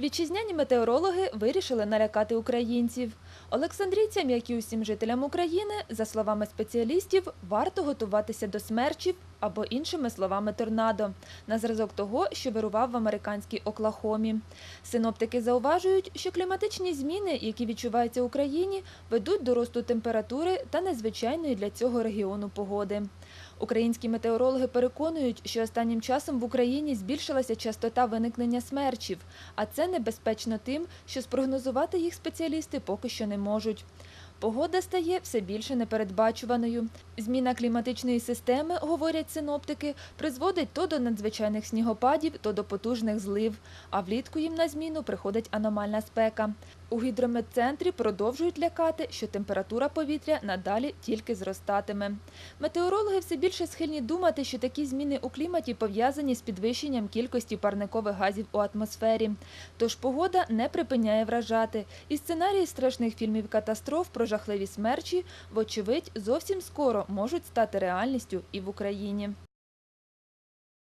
Вітчизняні метеорологи вирішили налякати українців. Олександрійцям, як і усім жителям України, за словами спеціалістів, варто готуватися до смерчів або іншими словами торнадо, на зразок того, що вирував в американській Оклахомі. Синоптики зауважують, що кліматичні зміни, які відчуваються в Україні, ведуть до росту температури та незвичайної для цього регіону погоди. Українські метеорологи переконують, що останнім часом в Україні збільшилася частота виникнення смерчів, а це небезпечно тим, що спрогнозувати їх спеціалісти поки що не можуть. Погода стає все більше непередбачуваною. Зміна кліматичної системи, говорять синоптики, призводить то до надзвичайних снігопадів, то до потужних злив. А влітку їм на зміну приходить аномальна спека. У гідрометцентрі продовжують лякати, що температура повітря надалі тільки зростатиме. Метеорологи все більше схильні думати, що такі зміни у кліматі пов'язані з підвищенням кількості парникових газів у атмосфері. Тож погода не припиняє вражати, і сценарії страшних фільмів катастроф про жахливі смерчі, вочевидь, зовсім скоро можуть стати реальністю і в Україні.